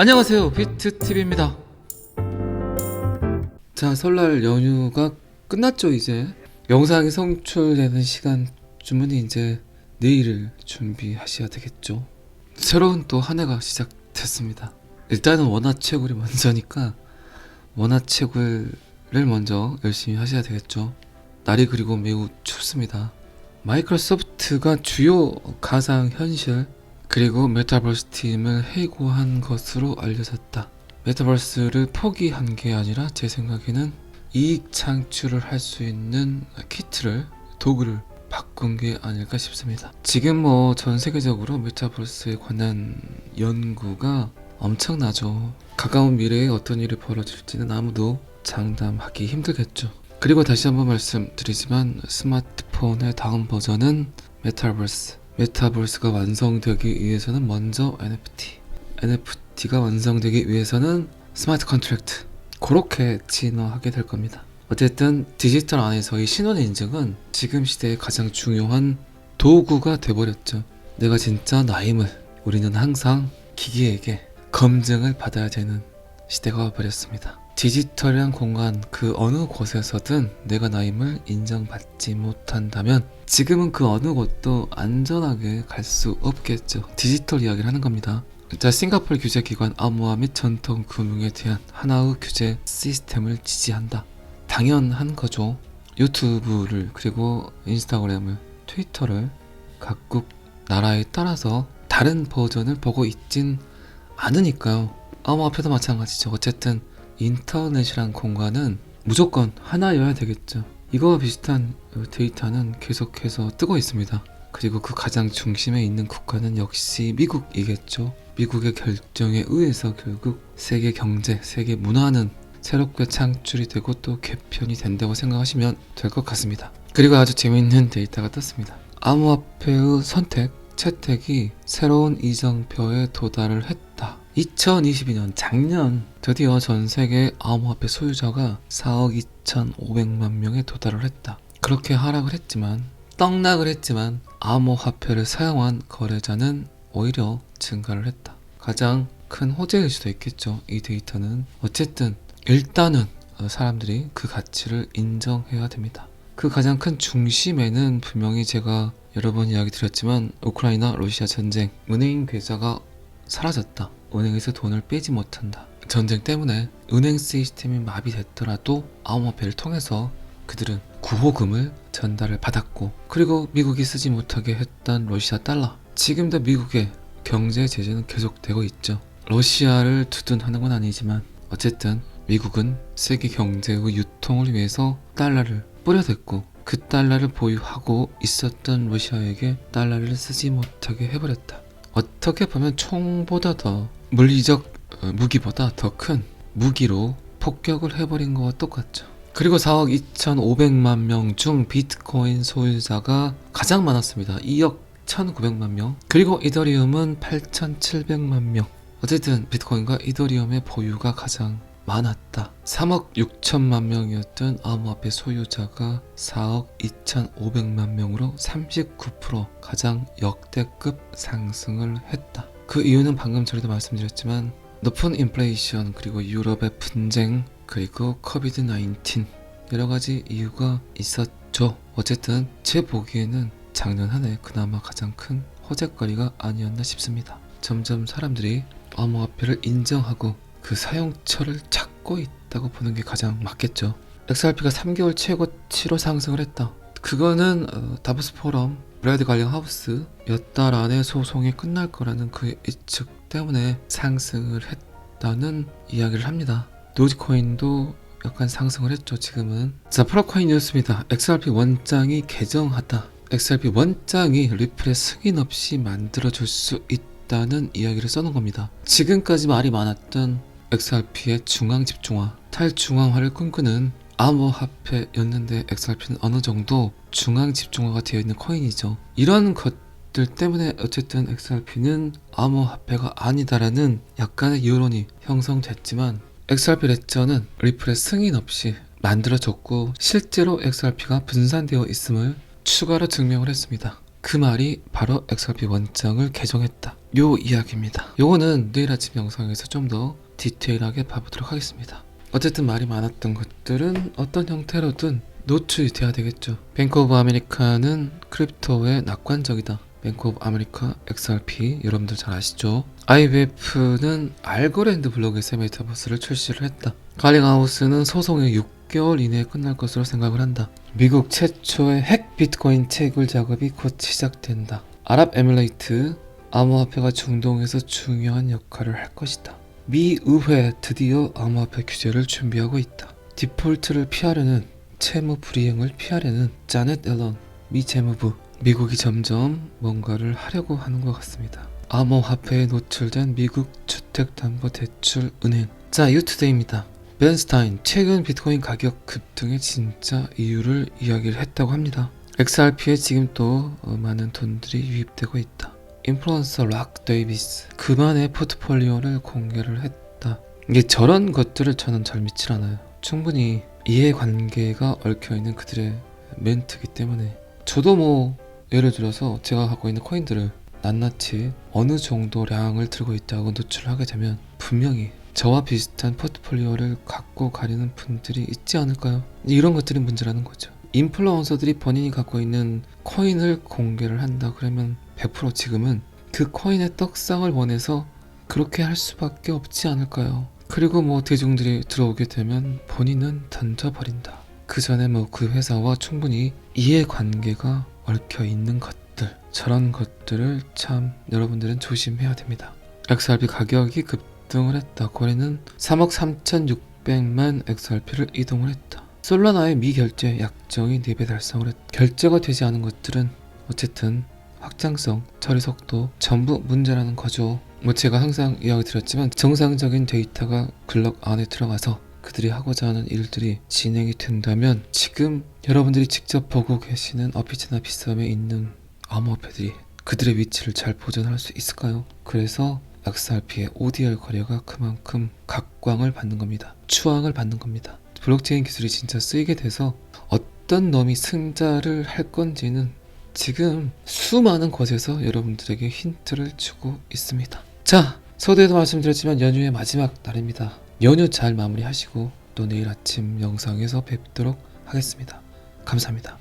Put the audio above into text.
안녕하세요. 비트TV입니다. 자 설날 연휴가 끝났죠 이제. 영상이 성출되는 시간쯤은 이제 내일을 준비하셔야 되겠죠. 새로운 또 한 해가 시작됐습니다. 일단은 원화채굴이 먼저니까 원화채굴을 먼저 열심히 하셔야 되겠죠. 날이 그리고 매우 춥습니다. 마이크로소프트가 주요 가상현실 그리고 메타버스 팀을 해고한 것으로 알려졌다. 메타버스를 포기한 게 아니라 제 생각에는 이익 창출을 할 수 있는 키트를 도구를 바꾼 게 아닐까 싶습니다. 지금 뭐 전 세계적으로 메타버스에 관한 연구가 엄청나죠. 가까운 미래에 어떤 일이 벌어질지는 아무도 장담하기 힘들겠죠. 그리고 다시 한번 말씀드리지만 스마트폰의 다음 버전은 메타버스 메타버스가 완성되기 위해서는 먼저 NFT, NFT가 완성되기 위해서는 스마트 컨트랙트 그렇게 진화하게 될 겁니다. 어쨌든 디지털 안에서의 신원 인증은 지금 시대의 가장 중요한 도구가 돼버렸죠. 내가 진짜 나임을 우리는 항상 기기에게 검증을 받아야 되는 시대가 와버렸습니다. 디지털이란 공간 그 어느 곳에서든 내가 나임을 인정받지 못한다면 지금은 그 어느 곳도 안전하게 갈 수 없겠죠. 디지털 이야기를 하는 겁니다. 자, 싱가포르 규제기관 아무와 및 전통 금융에 대한 하나의 규제 시스템을 지지한다. 당연한 거죠. 유튜브를 그리고 인스타그램을 트위터를 각국 나라에 따라서 다른 버전을 보고 있진 않으니까요. 암호화폐도 마찬가지죠. 어쨌든 인터넷이란 공간은 무조건 하나여야 되겠죠. 이거와 비슷한 데이터는 계속해서 뜨고 있습니다. 그리고 그 가장 중심에 있는 국가는 역시 미국이겠죠. 미국의 결정에 의해서 결국 세계 경제, 세계 문화는 새롭게 창출이 되고 또 개편이 된다고 생각하시면 될 것 같습니다. 그리고 아주 재미있는 데이터가 떴습니다. 암호화폐의 선택, 채택이 새로운 이정표에 도달을 했다. 2022년 작년 드디어 전 세계 암호화폐 소유자가 4억 2,500만 명에 도달을 했다. 그렇게 하락을 했지만 떡락을 했지만 암호화폐를 사용한 거래자는 오히려 증가를 했다. 가장 큰 호재일 수도 있겠죠. 이 데이터는 어쨌든 일단은 사람들이 그 가치를 인정해야 됩니다. 그 가장 큰 중심에는 분명히 제가 여러 번 이야기 드렸지만 우크라이나 러시아 전쟁 은행 계좌가 사라졌다. 은행에서 돈을 빼지 못한다. 전쟁 때문에 은행 시스템이 마비됐더라도 암호화폐를 통해서 그들은 구호금을 전달을 받았고 그리고 미국이 쓰지 못하게 했던 러시아 달러 지금도 미국의 경제 제재는 계속되고 있죠. 러시아를 두둔하는 건 아니지만 어쨌든 미국은 세계 경제의 유통을 위해서 달러를 뿌려댔고 그 달러를 보유하고 있었던 러시아에게 달러를 쓰지 못하게 해버렸다. 어떻게 보면 총보다 더 물리적 어, 무기보다 더 큰 무기로 폭격을 해버린 거와 똑같죠. 그리고 4억 2,500만 명 중 비트코인 소유자가 가장 많았습니다. 2억 1,900만 명. 그리고 이더리움은 8,700만 명. 어쨌든 비트코인과 이더리움의 보유가 가장 많았다. 3억 6천만 명이었던 암호화폐 소유자가 4억 2,500만 명으로 39% 가장 역대급 상승을 했다. 그 이유는 방금 전에도 말씀드렸지만 높은 인플레이션 그리고 유럽의 분쟁 그리고 코비드 19 여러 가지 이유가 있었죠. 어쨌든 제 보기에는 작년 한 해 그나마 가장 큰 호재거리가 아니었나 싶습니다. 점점 사람들이 암호화폐를 인정하고 그 사용처를 찾고 있다고 보는 게 가장 맞겠죠. XRP가 3개월 최고치로 상승을 했다. 그거는 어, 다보스 포럼 브래드 관련 하우스 몇 달 안에 소송이 끝날 거라는 그의 예측 때문에 상승을 했다는 이야기를 합니다. 도지코인도 약간 상승을 했죠 지금은. 자 프로코인 뉴스입니다. XRP 원장이 개정하다. XRP 원장이 리플의 승인 없이 만들어줄 수 있다는 이야기를 써놓은 겁니다. 지금까지 말이 많았던 XRP의 중앙 집중화 탈중앙화를 꿈꾸는 암호화폐였는데 XRP는 어느 정도 중앙 집중화가 되어 있는 코인이죠 이런 것들 때문에 어쨌든 XRP는 암호화폐가 아니다라는 약간의 여론이 형성됐지만 XRP 레저는 리플의 승인 없이 만들어졌고 실제로 XRP가 분산되어 있음을 추가로 증명을 했습니다. 그 말이 바로 XRP 원장을 개정했다. 요 이야기입니다. 요거는 내일 아침 영상에서 좀 더 디테일하게 봐보도록 하겠습니다. 어쨌든 말이 많았던 것들은 어떤 형태로든 노출이 돼야 되겠죠. 뱅크 오브 아메리카는 크립토의 낙관적이다. 뱅크 오브 아메리카 XRP 여러분들 잘 아시죠? IBF는 알고랜드 블록에서 메타버스를 출시를 했다. 갈링하우스는 소송이 6개월 이내에 끝날 것으로 생각을 한다. 미국 최초의 핵 비트코인 채굴 작업이 곧 시작된다. 아랍에미레이트 암호화폐가 중동에서 중요한 역할을 할 것이다. 미 의회 드디어 암호화폐 규제를 준비하고 있다. 디폴트를 피하려는 채무 불이행을 피하려는 자넷 앨런 미 재무부 미국이 점점 뭔가를 하려고 하는 것 같습니다. 암호화폐에 노출된 미국 주택담보대출 은행 자 유투데이입니다. 벤스타인 최근 비트코인 가격 급등의 진짜 이유를 이야기를 했다고 합니다. XRP에 지금 또 어, 많은 돈들이 유입되고 있다. 인플루언서 락 데이비스 그만의 포트폴리오를 공개를 했다. 이게 저런 것들을 저는 잘 믿질 않아요. 충분히 이해관계가 얽혀있는 그들의 멘트이기 때문에 저도 뭐 예를 들어서 제가 갖고 있는 코인들을 낱낱이 어느 정도 량을 들고 있다고 노출을 하게 되면 분명히 저와 비슷한 포트폴리오를 갖고 가려는 분들이 있지 않을까요? 이런 것들이 문제라는 거죠. 인플루언서들이 본인이 갖고 있는 코인을 공개를 한다 그러면 100% 지금은 그 코인의 떡상을 원해서 그렇게 할 수밖에 없지 않을까요? 그리고 뭐 대중들이 들어오게 되면 본인은 던져버린다. 그 전에 뭐 그 회사와 충분히 이해관계가 얽혀 있는 것들 저런 것들을 참 여러분들은 조심해야 됩니다. XRP 가격이 급등을 했다. 거래는 3억 3,600만 XRP를 이동을 했다. 솔라나의 미결제 약정이 4배 달성을 했다. 결제가 되지 않은 것들은 어쨌든 확장성, 처리 속도 전부 문제라는 거죠. 뭐 제가 항상 이야기 드렸지만 정상적인 데이터가 블럭 안에 들어가서 그들이 하고자 하는 일들이 진행이 된다면 지금 여러분들이 직접 보고 계시는 어피치나 비썸에 있는 암호화폐들이 그들의 위치를 잘 보존할 수 있을까요? 그래서 XRP의 ODR 거래가 그만큼 각광을 받는 겁니다. 추앙을 받는 겁니다. 블록체인 기술이 진짜 쓰이게 돼서 어떤 놈이 승자를 할 건지는 지금 수많은 곳에서 여러분들에게 힌트를 주고 있습니다. 자, 서두에도 말씀드렸지만 연휴의 마지막 날입니다. 연휴 잘 마무리하시고 또 내일 아침 영상에서 뵙도록 하겠습니다. 감사합니다.